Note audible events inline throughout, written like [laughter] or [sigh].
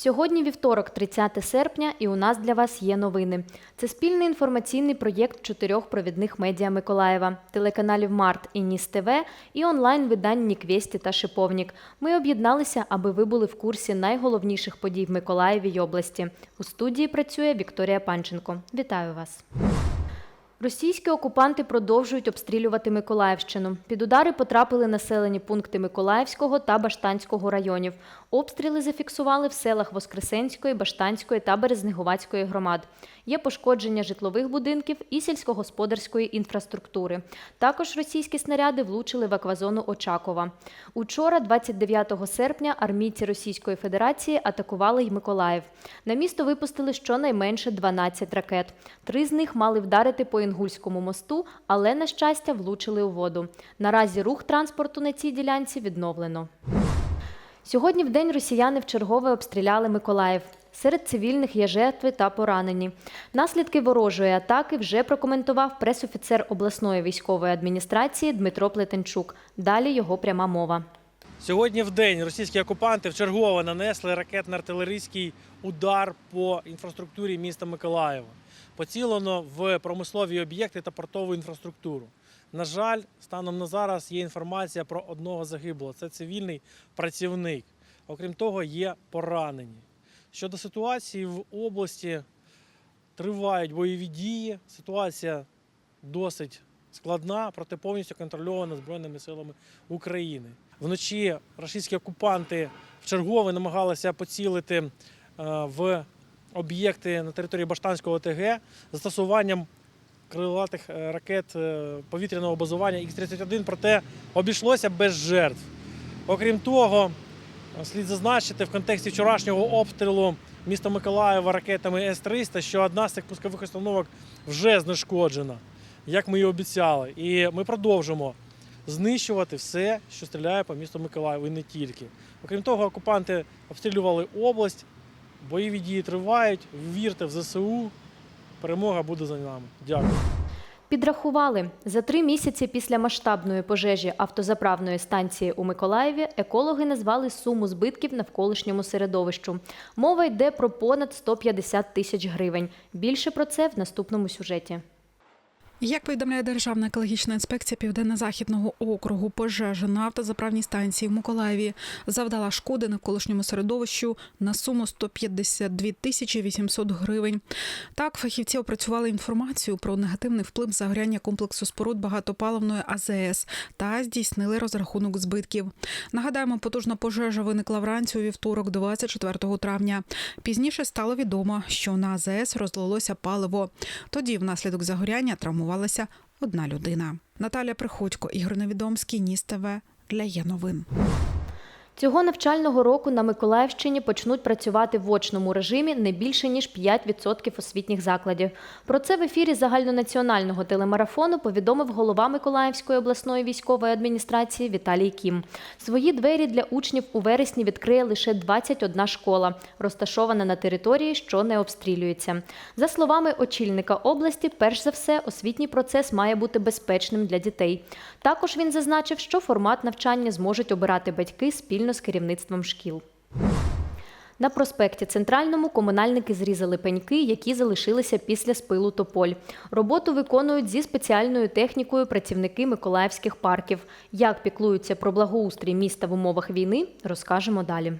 Сьогодні вівторок, 30 серпня, і у нас для вас є новини. Це спільний інформаційний проєкт чотирьох провідних медіа Миколаєва, телеканалів Март і Ніс ТВ і онлайн-видань Ніквєсті та Шиповнік. Ми об'єдналися, аби ви були в курсі найголовніших подій в Миколаєві й області. У студії працює Вікторія Панченко. Вітаю вас. Російські окупанти продовжують обстрілювати Миколаївщину. Під удари потрапили населені пункти Миколаївського та Баштанського районів. Обстріли зафіксували в селах Воскресенської, Баштанської та Березнеговацької громад. Є пошкодження житлових будинків і сільськогосподарської інфраструктури. Також російські снаряди влучили в аквазону Очакова. Учора, 29 серпня, армійці Російської Федерації атакували й Миколаїв. На місто випустили щонайменше 12 ракет. Три з них мали вдарити по Інгульському мосту, але, на щастя, влучили у воду. Наразі рух транспорту на цій ділянці відновлено. Сьогодні в день росіяни вчергове обстріляли Миколаїв. Серед цивільних є жертви та поранені. Наслідки ворожої атаки вже прокоментував пресофіцер обласної військової адміністрації Дмитро Плетенчук. Далі його пряма мова. Сьогодні в день російські окупанти вчергово нанесли ракетно-артилерійський удар по інфраструктурі міста Миколаєва. Поцілено в промислові об'єкти та портову інфраструктуру. На жаль, станом на зараз є інформація про одного загиблого. Це цивільний працівник. Окрім того, є поранені. Щодо ситуації в області, тривають бойові дії. Ситуація досить складна, проте повністю контрольована Збройними силами України. Вночі російські окупанти вчергове намагалися поцілити е, в об'єкти на території Баштанського ОТГ застосуванням крилатих е, ракет е, повітряного базування Х-31, проте обійшлося без жертв. Окрім того, слід зазначити в контексті вчорашнього обстрілу міста Миколаєва ракетами С-300, що одна з цих пускових установок вже знешкоджена, як ми і обіцяли. І ми продовжимо знищувати все, що стріляє по місту Миколаєву, і не тільки. Окрім того, окупанти обстрілювали область, бойові дії тривають. Вірте в ЗСУ. Перемога буде за нами. Дякую. Підрахували, за три місяці після масштабної пожежі автозаправної станції у Миколаєві екологи назвали суму збитків навколишньому середовищу. Мова йде про понад 150 тисяч гривень. Більше про це в наступному сюжеті. Як повідомляє Державна екологічна інспекція Південно-Західного округу, пожежа на автозаправній станції в Миколаєві завдала шкоди навколишньому середовищу на суму 152 тисячі 800 гривень. Так, фахівці опрацювали інформацію про негативний вплив загоряння комплексу споруд багатопаливної АЗС та здійснили розрахунок збитків. Нагадаємо, потужна пожежа виникла вранці у вівторок, 24 травня. Пізніше стало відомо, що на АЗС розлилося паливо. Тоді, внаслідок загоряння, травмувалася одна людина. Наталя Приходько, Ігор Невідомський, Ніс ТВ для є новин. Цього навчального року на Миколаївщині почнуть працювати в очному режимі не більше ніж 5% освітніх закладів. Про це в ефірі загальнонаціонального телемарафону повідомив голова Миколаївської обласної військової адміністрації Віталій Кім. Свої двері для учнів у вересні відкриє лише 21 школа, розташована на території, що не обстрілюється. За словами очільника області, перш за все, освітній процес має бути безпечним для дітей. Також він зазначив, що формат навчання зможуть обирати батьки спільно з керівництвом шкіл. На проспекті Центральному комунальники зрізали пеньки, які залишилися після спилу тополь. Роботу виконують зі спеціальною технікою працівники миколаївських парків. Як піклуються про благоустрій міста в умовах війни, розкажемо далі.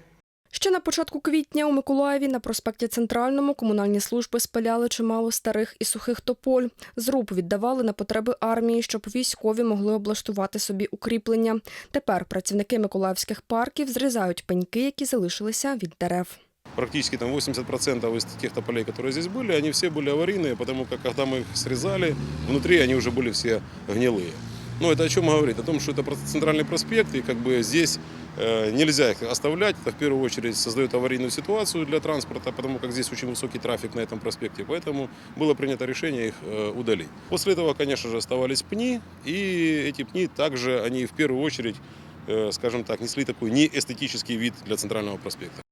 Ще на початку квітня у Миколаєві на проспекті Центральному комунальні служби спиляли чимало старих і сухих тополь. Зруб віддавали на потреби армії, щоб військові могли облаштувати собі укріплення. Тепер працівники миколаївських парків зрізають пеньки, які залишилися від дерев. Практически там 80% из тех тополей, которые здесь были, они все были аварийные, потому как когда мы их срезали, внутри они уже были все гнилые. Ну, это о чем говорит? О том, что это просто центральный проспект, и как бы здесь э, нельзя их оставлять. Это в первую очередь создает аварийную ситуацию для транспорта, потому как здесь очень высокий трафик на этом проспекте. Поэтому было принято решение их э, удалить. После этого, конечно же, оставались пни, и эти пни также, они в первую очередь, э, скажем так, несли такой неэстетический вид для центрального проспекта.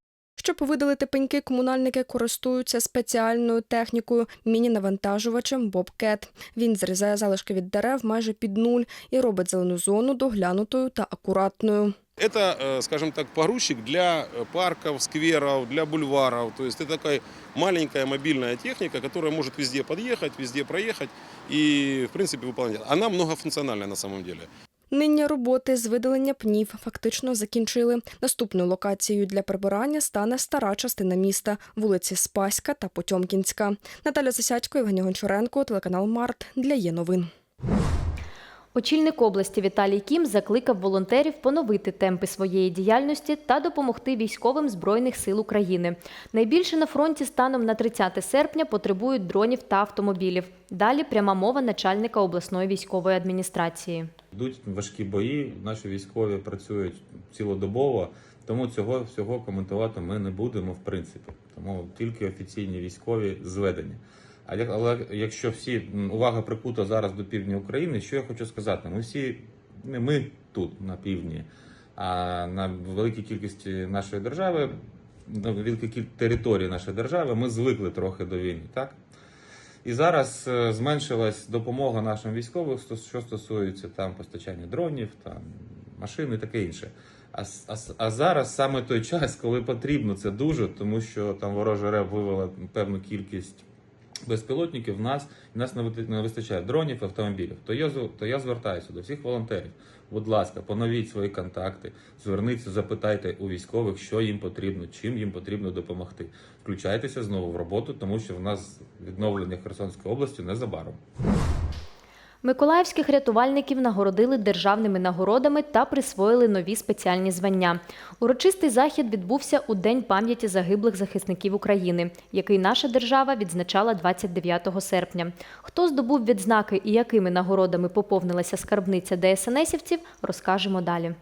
Щоб видалити пеньки, комунальники користуються спеціальною технікою міні-навантажувачем Bobcat. Він зрізає залишки від дерев майже під нуль і робить зелену зону доглянутою та акуратною. Это, э, скажем так, погрузчик для э, парков, скверов, для бульваров. То есть это такая маленькая мобильная техника, которая может везде подъехать, везде проехать и, в принципе, выполнять. Она многофункциональная на самом деле. Нині роботи з видалення пнів фактично закінчили. Наступною локацією для прибирання стане стара частина міста вулиці Спаська та Потьомкінська. Наталя Засядько, Євгенія Гончаренко, телеканал Март для є новин. Очільник області Віталій Кім закликав волонтерів поновити темпи своєї діяльності та допомогти військовим Збройних сил України. Найбільше на фронті станом на 30 серпня потребують дронів та автомобілів. Далі пряма мова начальника обласної військової адміністрації. Йдуть важкі бої, наші військові працюють цілодобово, тому цього всього коментувати ми не будемо в принципі. Тому тільки офіційні військові зведені. А як- але якщо всі увага прикута зараз до півдня України, що я хочу сказати? Ми всі не ми тут на півдні, а на великій кількості нашої держави, на великій території нашої держави, ми звикли трохи до війни, так? І зараз е, зменшилась допомога нашим військовим, що стосується там постачання дронів, там машин і таке інше. А, а, а зараз саме той [laughs] час, коли потрібно це дуже, тому що там ворожа РЕБ вивела певну кількість безпілотників, в нас в нас не вистачає дронів, автомобілів. То я то я звертаюся до всіх волонтерів. Будь ласка, поновіть свої контакти, зверніться, запитайте у військових, що їм потрібно, чим їм потрібно допомогти. Включайтеся знову в роботу, тому що в нас відновлення Херсонської області незабаром. Миколаївських рятувальників нагородили державними нагородами та присвоїли нові спеціальні звання. Урочистий захід відбувся у День пам'яті загиблих захисників України, який наша держава відзначала 29 серпня. Хто здобув відзнаки і якими нагородами поповнилася скарбниця ДСНСівців, розкажемо далі.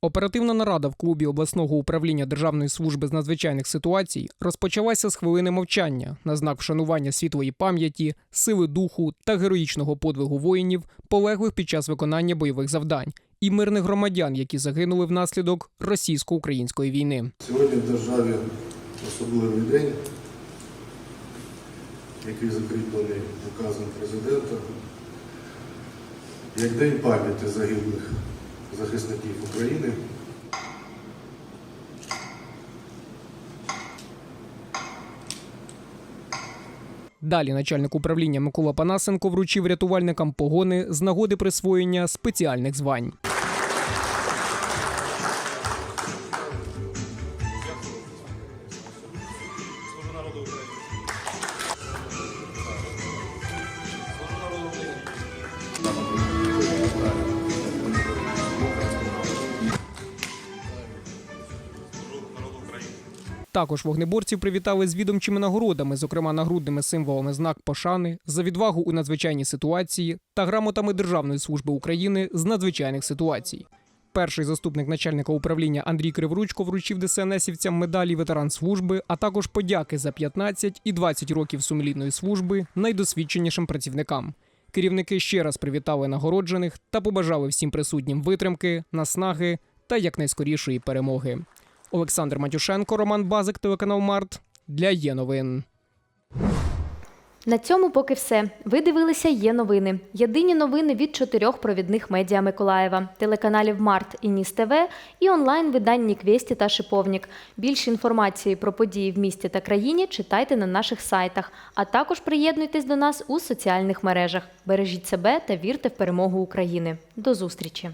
Оперативна нарада в клубі обласного управління Державної служби з надзвичайних ситуацій розпочалася з хвилини мовчання на знак вшанування світлої пам'яті, сили духу та героїчного подвигу воїнів, полеглих під час виконання бойових завдань, і мирних громадян, які загинули внаслідок російсько-української війни. Сьогодні в державі особливий день, який закріплений указом президента, як День пам'яті загиблих захисників України. Далі начальник управління Микола Панасенко вручив рятувальникам погони з нагоди присвоєння спеціальних звань. Також вогнеборців привітали з відомчими нагородами, зокрема нагрудними символами знак пошани за відвагу у надзвичайній ситуації та грамотами Державної служби України з надзвичайних ситуацій. Перший заступник начальника управління Андрій Криворучко вручив ДСНСівцям медалі ветеран служби, а також подяки за 15 і 20 років сумлінної служби найдосвідченішим працівникам. Керівники ще раз привітали нагороджених та побажали всім присутнім витримки, наснаги та якнайскорішої перемоги. Олександр Матюшенко, Роман Базик, телеканал Март для є новин. На цьому поки все. Ви дивилися є новини. Єдині новини від чотирьох провідних медіа Миколаєва, телеканалів Март і Ніс ТВ і онлайн видань Ніквесті та Шиповнік. Більше інформації про події в місті та країні читайте на наших сайтах, а також приєднуйтесь до нас у соціальних мережах. Бережіть себе та вірте в перемогу України. До зустрічі!